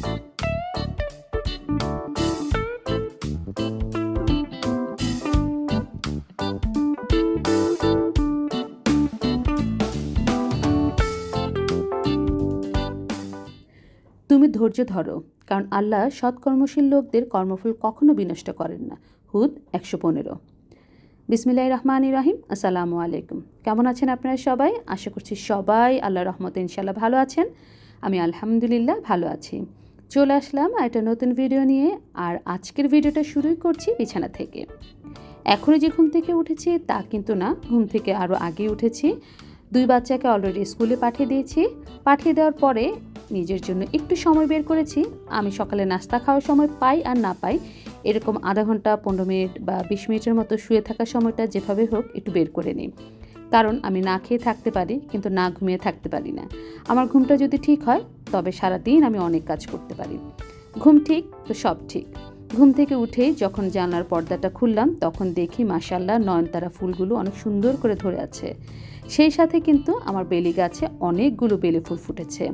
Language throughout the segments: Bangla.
তুমি ধৈর্য ধরো, কারণ আল্লাহ সৎকর্মশীল লোকদের কর্মফল কখনো বিনষ্ট করেন না। হুদ একশো পনেরো। বিসমিল্লাহ রহমান রাহিম, আসসালামু আলাইকুম। কেমন আছেন আপনারা সবাই? আশা করছি সবাই আল্লাহ রহমত ইনশাল্লাহ ভালো আছেন। আমি আলহামদুলিল্লাহ ভালো আছি। চলে আসলাম একটা নতুন ভিডিও নিয়ে, আর আজকের ভিডিওটা শুরুই করছি বিছানা থেকে। এখনই যে ঘুম থেকে উঠেছি, তা কিন্তু না, ঘুম থেকে আরও আগে উঠেছি। দুই বাচ্চাকে অলরেডি স্কুলে পাঠিয়ে দিয়েছি। পাঠিয়ে দেওয়ার পরে নিজের জন্য একটু সময় বের করেছি। আমি সকালে নাস্তা খাওয়ার সময় পাই আর না পাই, এরকম আধা ঘণ্টা, পনেরো মিনিট বা বিশ মিনিটের মতো শুয়ে থাকার সময়টা যেভাবে হোক একটু বের করে নিই। কারণ আমি না খেয়ে থাকতে পারি, কিন্তু না ঘুমিয়ে থাকতে পারি না। আমার ঘুমটা যদি ঠিক হয়, তবে সারা দিন আমি অনেক কাজ করতে পারি। ঘুম ঠিক, তো সব ঠিক। ঘুম থেকে উঠেই যখন জানলার পর্দাটা খুললাম, তখন দেখি মাসাল্লাহ নয়নতারা ফুলগুলো অনেক সুন্দর করে ধরে আছে। সেই সাথে কিন্তু আমার বেলি গাছে অনেকগুলো বেলি ফুল ফুটেছে।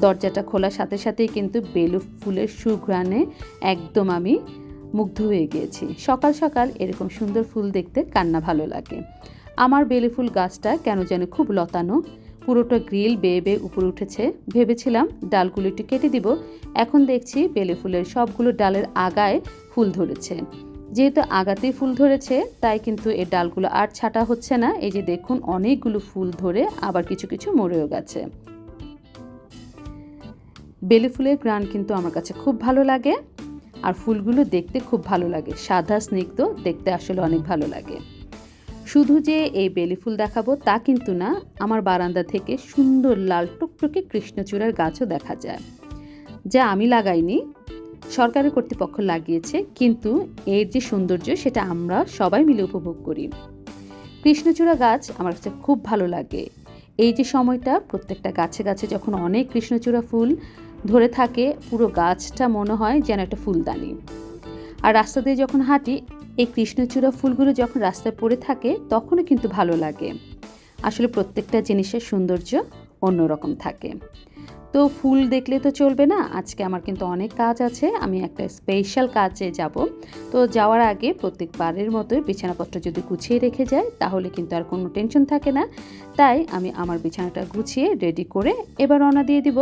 দরজাটা খোলার সাথে সাথেই কিন্তু বেলু ফুলের সুঘ্রাণে একদম আমি মুগ্ধ হয়ে গিয়েছি। সকাল সকাল এরকম সুন্দর ফুল দেখতে কান্না ভালো লাগে। আমার বেলি ফুল গাছটা কেন যেন খুব লতানো। পুরোটা গ্রিল বেয়ে বেয়ে উপরে উঠেছে। ভেবেছিলাম ডালগুলো একটু কেটে দিব। এখন দেখছি বেলি ফুলের সবগুলো ডালের আগায় ফুল ধরেছে। যেহেতু আগাতেই ফুল ধরেছে, তাই কিন্তু এই ডালগুলো আর ছাটা হচ্ছে না। এই যে দেখুন, অনেকগুলো ফুল ধরে আবার কিছু কিছু মরেও গেছে। বেলি ফুলের গ্রান কিন্তু আমার কাছে খুব ভালো লাগে। আর ফুলগুলো দেখতে খুব ভালো লাগে। সাদা, স্নিগ্ধ, দেখতে আসলে অনেক ভালো লাগে। শুধু যে এই বেলি ফুল দেখাবো তা কিন্তু না, আমার বারান্দা থেকে সুন্দর লাল টুকটুকে কৃষ্ণচূড়ার গাছও দেখা যায়। যা আমি লাগাইনি, সরকারের কর্তৃপক্ষ লাগিয়েছে, কিন্তু এর যে সৌন্দর্য সেটা আমরা সবাই মিলে উপভোগ করি। কৃষ্ণচূড়া গাছ আমার কাছে খুব ভালো লাগে। এই যে সময়টা, প্রত্যেকটা গাছে গাছে যখন অনেক কৃষ্ণচূড়া ফুল ধরে থাকে, পুরো গাছটা মনে হয় যেন একটা ফুলদানি। আর রাস্তা দিয়ে যখন হাঁটি এই কৃষ্ণচূড়া ফুলগুলো যখন রাস্তায় পড়ে থাকে, তখনও কিন্তু ভালো লাগে। আসলে প্রত্যেকটা জিনিসের সৌন্দর্য অন্যরকম থাকে। তো ফুল দেখলে তো চলবে না, আজকে আমার কিন্তু অনেক কাজ আছে, আমি একটা স্পেশাল কাজে যাব। তো যাওয়ার আগে প্রত্যেকবারের মতোই বিছানাপত্র যদি গুছিয়ে রেখে যায় তাহলে কিন্তু আর কোনো টেনশন থাকে না। তাই আমি আমার বিছানাটা গুছিয়ে রেডি করে এবার রওনা দিয়ে দিব।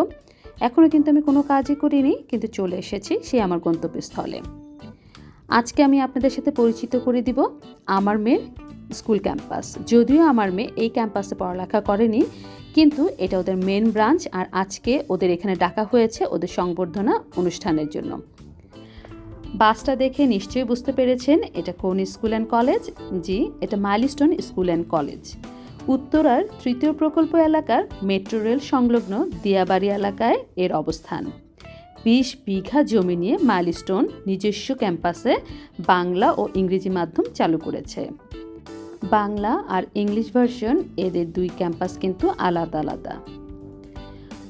এখনও কিন্তু আমি কোনো কাজই করিনি, কিন্তু চলে এসেছি সে আমার গন্তব্যস্থলে। আজকে আমি আপনাদের সাথে পরিচিত করে দিব আমার মেয়ের স্কুল ক্যাম্পাস। যদিও আমার মেয়ে এই ক্যাম্পাসে পড়ালেখা করেনি, কিন্তু এটা ওদের মেন ব্রাঞ্চ আর আজকে ওদের এখানে ডাকা হয়েছে ওদের সংবর্ধনা অনুষ্ঠানের জন্য। বাসটা দেখে নিশ্চয়ই বুঝতে পেরেছেন এটা কোন স্কুল অ্যান্ড কলেজ? জি, এটা মাইলস্টোন স্কুল অ্যান্ড কলেজ। উত্তরার তৃতীয় প্রকল্প এলাকার মেট্রো রেল সংলগ্ন দিয়াবাড়ি এলাকায় এর অবস্থান। বিশ বিঘা জমি নিয়ে মাইলস্টোন নিজস্ব ক্যাম্পাসে বাংলা ও ইংরেজি মাধ্যম চালু করেছে। বাংলা আর ইংলিশ ভার্সন এদের দুই ক্যাম্পাস কিন্তু আলাদা আলাদা।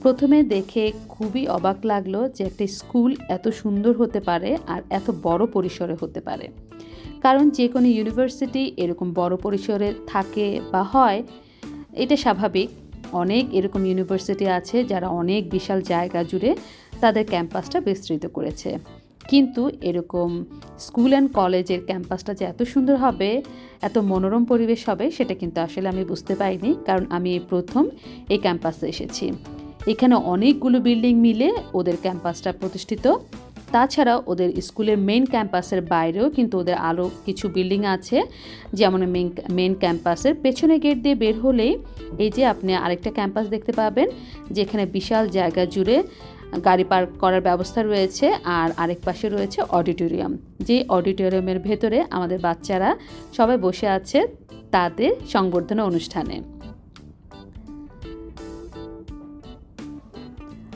প্রথমে দেখে খুবই অবাক লাগল যে একটা স্কুল এত সুন্দর হতে পারে আর এত বড় পরিসরে হতে পারে। কারণ যে কোনো ইউনিভার্সিটি এরকম বড় পরিসরে থাকে বা হয়, এটা স্বাভাবিক। অনেক এরকম ইউনিভার্সিটি আছে যারা অনেক বিশাল জায়গা জুড়ে তাদের ক্যাম্পাসটা বিস্তৃত করেছে। কিন্তু এরকম স্কুল অ্যান্ড কলেজের ক্যাম্পাসটা যে এত সুন্দর হবে, এত মনোরম পরিবেশ হবে, সেটা কিন্তু আসলে আমি বুঝতে পারিনি, কারণ আমি এই প্রথম এই ক্যাম্পাসে এসেছি। এখানে অনেকগুলো বিল্ডিং মিলে ওদের ক্যাম্পাসটা প্রতিষ্ঠিত। তাছাড়া ওদের স্কুলের মেন ক্যাম্পাসের বাইরেও কিন্তু ওদের আরও কিছু বিল্ডিং আছে, যেমন মেন মেন ক্যাম্পাসের পেছনে গেট দিয়ে বের হলেই এই যে আপনি আরেকটা ক্যাম্পাস দেখতে পাবেন, যেখানে বিশাল জায়গা জুড়ে গাড়ি পার্ক করার ব্যবস্থা রয়েছে আর আরেক পাশে রয়েছে অডিটোরিয়াম। যে অডিটোরিয়ামের ভেতরে আমাদের বাচ্চারা সবাই বসে আছে তাদের সংবর্ধনা অনুষ্ঠানে।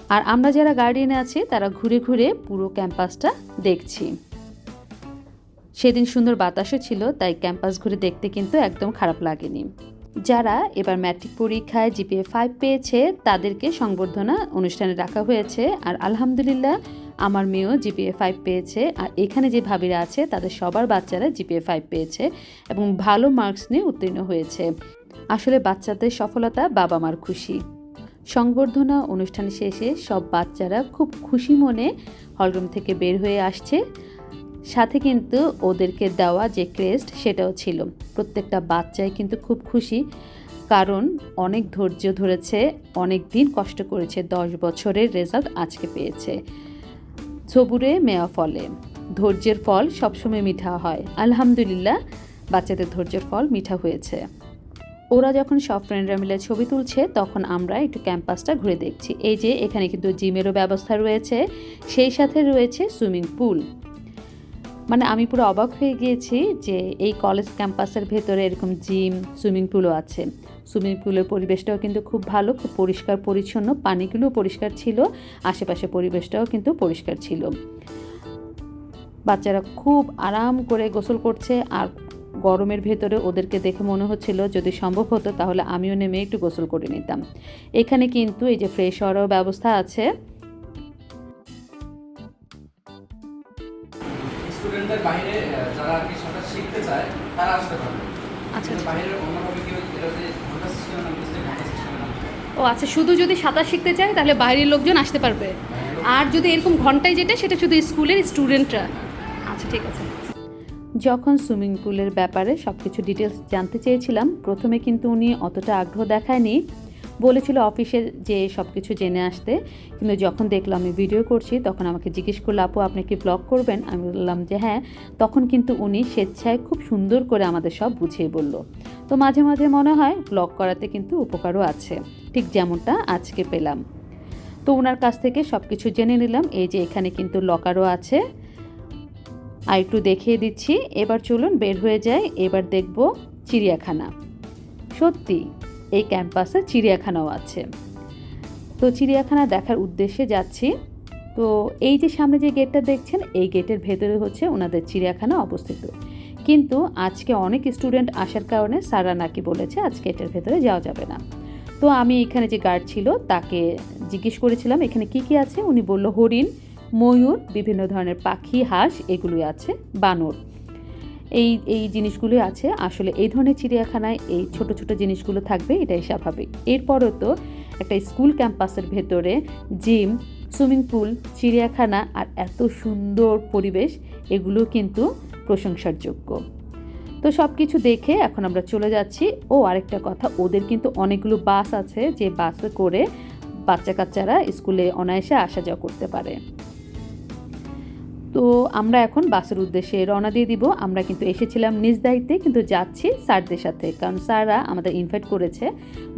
আর আমরা যারা গার্ডিয়ানে আছি, তারা ঘুরে ঘুরে পুরো ক্যাম্পাসটা দেখছি। সেদিন সুন্দর বাতাসও ছিল, তাই ক্যাম্পাস ঘুরে দেখতে কিন্তু একদম খারাপ লাগেনি। যারা এবার ম্যাট্রিক পরীক্ষায় জিপিএ ফাইভ পেয়েছে, তাদেরকে সংবর্ধনা অনুষ্ঠানে রাখা হয়েছে। আর আলহামদুলিল্লাহ, আমার মেয়েও জিপিএ ফাইভ পেয়েছে। আর এখানে যে ভাবিরা আছে, তাদের সবার বাচ্চারা জিপিএ ফাইভ পেয়েছে এবং ভালো মার্কস নিয়ে উত্তীর্ণ হয়েছে। আসলে বাচ্চাদের সফলতা বাবা মার খুশি। সংবর্ধনা অনুষ্ঠান শেষে সব বাচ্চারা খুব খুশি মনে হলরুম থেকে বের হয়ে আসছে। সাথে কিন্তু ওদেরকে দেওয়া যে ক্রেস্ট সেটাও ছিল। প্রত্যেকটা বাচ্চাই কিন্তু খুব খুশি, কারণ অনেক ধৈর্য ধরেছে, অনেক দিন কষ্ট করেছে, দশ বছরের রেজাল্ট আজকে পেয়েছে। সবুরে মেয়া ফলে। ধৈর্যের ফল সবসময় মিঠা হয়। আলহামদুলিল্লাহ, বাচ্চাদের ধৈর্যের ফল মিঠা হয়েছে। ওরা যখন সব ফ্রেন্ডরা মিলে ছবি তুলছে, তখন আমরা একটু ক্যাম্পাসটা ঘুরে দেখছি। এই যে, এখানে কিন্তু জিমেরও ব্যবস্থা রয়েছে, সেই সাথে রয়েছে সুইমিং পুল। মানে আমি পুরো অবাক হয়ে গিয়েছি যে এই কলেজ ক্যাম্পাসের ভেতরে এরকম জিম সুইমিং পুলও আছে। সুইমিং পুলের পরিবেশটাও কিন্তু খুব ভালো, খুব পরিষ্কার, পরিচ্ছন্ন। পানিগুলোও পরিষ্কার ছিল, আশেপাশে পরিবেশটাও কিন্তু পরিষ্কার ছিল। বাচ্চারা খুব আরাম করে গোসল করছে আর গরমের ভেতরে ওদেরকে দেখে মনে হচ্ছিল যদি সম্ভব হতো তাহলে আমিও নেমে একটু গোসল করে নিতাম। এখানে কিন্তু এই যে ফ্রেশ হওয়ারও ব্যবস্থা আছে। চায় তারা আসতে পারবে। আচ্ছা। কিন্তু অন্যভাবে কেউ এটা ঘণ্টা সিস্টেমে নাম দিচ্ছে ঘণ্টা সিস্টেমে ও আচ্ছা শুধু যদি সাঁতার শিখতে চায় তাহলে বাইরের লোকজন আসতে পারবে। আর যদি এরকম ঘন্টায় যেটা সেটা শুধু স্কুলের স্টুডেন্টরা। আচ্ছা ঠিক আছে। যখন সুইমিং পুলের ব্যাপারে সব কিছু ডিটেলস জানতে চেয়েছিলাম প্রথমে কিন্তু উনি অতটা আগ্রহ দেখায়নি। বলেছিল অফিসে যে সব কিছু জেনে আসতে। কিন্তু যখন দেখলাম আমি ভিডিও করছি, তখন আমাকে জিজ্ঞেস করল, আপু, আপনি কি ব্লগ করবেন? আমি বললাম যে হ্যাঁ। তখন কিন্তু উনি স্বেচ্ছায় খুব সুন্দর করে আমাদের সব বুঝিয়ে বলল। তো মাঝে মাঝে মনে হয় ব্লগ করাতে কিন্তু উপকারও আছে। ঠিক যেমনটা আজকে পেলাম। তো ওনার কাছ থেকে সব কিছু জেনে নিলাম। এই যে এখানে কিন্তু লকারও আছে। আর একটু দেখিয়ে দিচ্ছি। এবার চলুন বের হয়ে যায় এবার দেখব চিড়িয়াখানা। সত্যি এই ক্যাম্পাসে চিড়িয়াখানাও আছে। তো চিড়িয়াখানা দেখার উদ্দেশ্যে যাচ্ছি। তো এই যে সামনে যে গেটটা দেখছেন, এই গেটের ভেতরে হচ্ছে ওনাদের চিড়িয়াখানা অবস্থিত। কিন্তু আজকে অনেক স্টুডেন্ট আসার কারণে স্যাররা নাকি বলেছে আজকে এটার ভেতরে যাওয়া যাবে না। তো আমি এখানে যে গার্ড ছিল, তাকে জিজ্ঞেস করেছিলাম, এখানে কি কি আছে? উনি বলল, হরিণ, ময়ূর, বিভিন্ন ধরনের পাখি, হাঁস, এগুলোই আছে, বানর। এই এই জিনিসগুলোই আছে। আসলে এই ধরনের চিড়িয়াখানায় এই ছোট ছোট জিনিসগুলো থাকবে, এটাই স্বাভাবিক। এরপরও তো একটা স্কুল ক্যাম্পাসের ভেতরে জিম, সুইমিং পুল, চিড়িয়াখানা আর এত সুন্দর পরিবেশ, এগুলো কিন্তু প্রশংসার যোগ্য তো সব কিছু দেখে এখন আমরা চলে যাচ্ছি। ও, আরেকটা কথা, ওদের কিন্তু অনেকগুলো বাস আছে, যে বাসে করে বাচ্চা কাচ্চারা স্কুলে অনায়াসে আসা যাওয়া করতে পারে। তো আমরা এখন বাসের উদ্দেশ্যে রওনা দিয়ে দিব। আমরা কিন্তু এসেছিলাম নিজ দায়িত্বে, কিন্তু যাচ্ছি স্যারদের সাথে। কারণ স্যাররা আমাদের ইনভাইট করেছে,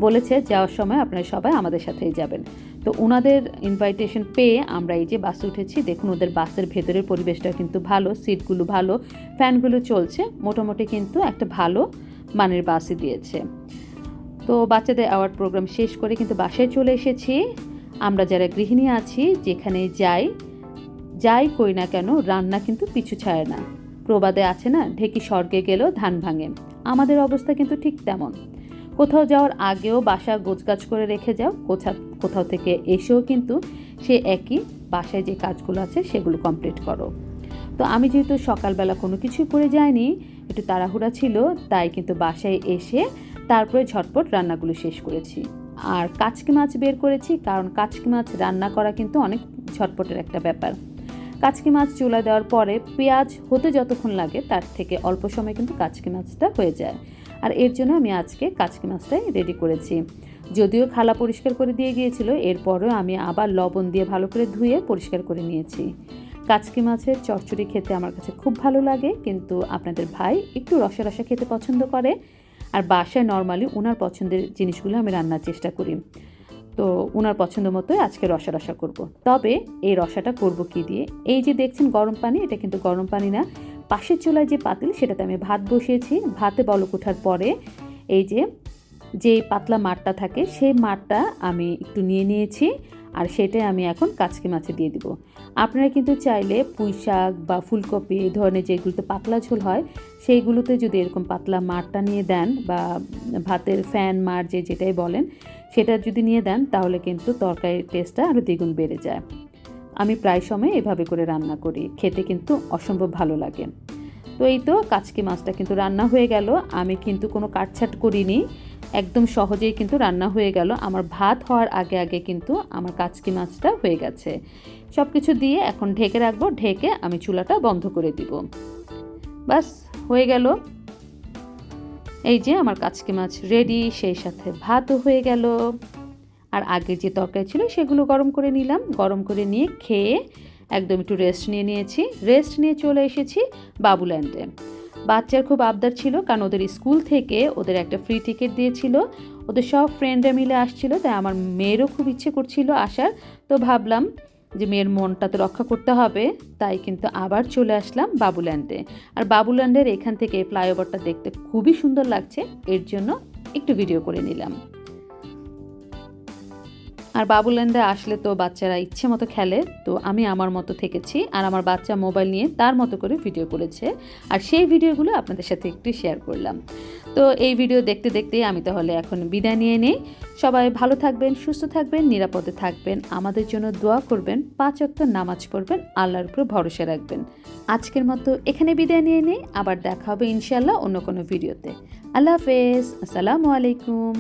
বলেছে যাওয়ার সময় আপনারা সবাই আমাদের সাথেই যাবেন। তো ওনাদের ইনভাইটেশন পেয়ে আমরা এই যে বাসে উঠেছি, দেখুন ওদের বাসের ভেতরের পরিবেশটা কিন্তু ভালো, সিটগুলো ভালো, ফ্যানগুলো চলছে, মোটামুটি কিন্তু একটা ভালো মানের বাসই দিয়েছে। তো বাচ্চাদের অ্যাওয়ার্ড প্রোগ্রাম শেষ করে কিন্তু বাসায় চলে এসেছি। আমরা যারা গৃহিণী আছি, যেখানে যাই যাই করি না কেন, রান্না কিন্তু পিছু ছাড়ে না। প্রবাদে আছে না, ঢেকি স্বর্গে গেলেও ধান ভাঙে। আমাদের অবস্থা কিন্তু ঠিক তেমন। কোথাও যাওয়ার আগেও বাসা গোছগাছ করে রেখে যাও, কোথা কোথাও থেকে এসেও কিন্তু সে একই বাসায় যে কাজগুলো আছে সেগুলো কমপ্লিট করো। তো আমি যেহেতু সকালবেলা কোনো কিছুই করে যাইনি, একটু তাড়াহুড়া ছিল, তাই কিন্তু বাসায় এসে তারপরে ঝটপট রান্নাগুলো শেষ করেছি। আর কাচকি মাছ বের করেছি, কারণ কাচকি মাছ রান্না করা কিন্তু অনেক ঝটপটের একটা ব্যাপার। কাচকি মাছ চুলা দেওয়ার পরে পেঁয়াজ হতে যতক্ষণ লাগে তার থেকে অল্প সময় কিন্তু কাচকি মাছটা হয়ে যায়। আর এর জন্য আমি আজকে কাচকি মাছটাই রেডি করেছি। যদিও খালা পরিষ্কার করে দিয়ে গিয়েছিল, এরপরেও আমি আবার লবণ দিয়ে ভালো করে ধুয়ে পরিষ্কার করে নিয়েছি। কাচকি মাছের চচ্চড়ি খেতে আমার কাছে খুব ভালো লাগে, কিন্তু আপনাদের ভাই একটু রসা রসা খেতে পছন্দ করে। আর বাসায় নর্মালি ওনার পছন্দের জিনিসগুলো আমি রান্নার চেষ্টা করি। তো ওনার পছন্দ মতোই আজকে রসা রসা করব। তবে এই রসাটা করব কি দিয়ে? এই যে দেখছেন গরম পানি, এটা কিন্তু গরম পানি না। পাশের চুলায় যে পাতিল, সেটাতে আমি ভাত বসিয়েছি। ভাতে বলক ওঠার পরে এই যে যে পাতলা মাঠটা থাকে, সেই মাঠটা আমি একটু নিয়ে নিয়েছি আর সেটাই আমি এখন কাচকি মাছে দিয়ে দিব। আপনারা কিন্তু চাইলে পুঁই শাক বা ফুলকপি, এই ধরনের যেগুলোতে পাতলা ঝোল হয়, সেইগুলোতে যদি এরকম পাতলা মাঠটা নিয়ে দেন বা ভাতের ফ্যান মার যে যেটাই বলেন সেটা যদি নিয়ে দেন, তাহলে কিন্তু তরকারির টেস্টটা আরও দ্বিগুণ বেড়ে যায়। আমি প্রায় সময় এভাবে করে রান্না করি, খেতে কিন্তু অসম্ভব ভালো লাগে। তো এই তো কাচকি মাছটা কিন্তু রান্না হয়ে গেল। আমি কিন্তু কোনো কাটছাট করিনি, একদম সহজেই কিন্তু রান্না হয়ে গেল। আমার ভাত হওয়ার আগে আগে কিন্তু আমার কাচকি মাছটা হয়ে গেছে। সব কিছু দিয়ে এখন ঢেকে রাখব, ঢেকে আমি চুলাটা বন্ধ করে দিব। বাস হয়ে গেল। এই যে আমার কাচকি মাছ রেডি সেই সাথে ভাতও হয়ে গেল। আর আগের যে তরকারি ছিল সেগুলো গরম করে নিলাম। গরম করে নিয়ে খেয়ে একদম একটু রেস্ট নিয়ে নিয়েছি। রেস্ট নিয়ে চলে এসেছি বাবুল্যান্ডে বাচ্চার খুব আবদার ছিল কারণ ওদের স্কুল থেকে ওদের একটা ফ্রি টিকিট দিয়েছিল। ওদের সব ফ্রেন্ডরা মিলে আসছিল, তাই আমার মেয়েরও খুব ইচ্ছে করছিল আসার। তো ভাবলাম যে মেয়ের মনটা তো রক্ষা করতে হবে, তাই কিন্তু আবার চলে আসলাম বাবুল্যান্ডে। আর বাবুল্যান্ডের এখান থেকে ফ্লাইওভারটা দেখতে খুবই সুন্দর লাগছে, এর জন্য একটু ভিডিও করে নিলাম। আর বাবুল্যান্ডে আসলে তো বাচ্চারা ইচ্ছে মতো খেলে, তো আমি আমার মতো থেকেছি আর আমার বাচ্চা মোবাইল নিয়ে তার মতো করে ভিডিও করেছে আর সেই ভিডিওগুলো আপনাদের সাথে একটু শেয়ার করলাম। তো এই ভিডিও দেখতে দেখতেই আমি তাহলে এখন বিদায় নিয়ে নেই। সবাই ভালো থাকবেন, সুস্থ থাকবেন, নিরাপদে থাকবেন। আমাদের জন্য দোয়া করবেন, পাঁচ অক্ট নামাজ পড়বেন, আল্লাহর উপর ভরসা রাখবেন। আজকের মতো এখানে বিদায় নিয়ে নেই, আবার দেখা হবে ইনশাল্লাহ অন্য কোনো ভিডিওতে আল্লাহ হাফেজ, আসসালামু আলাইকুম।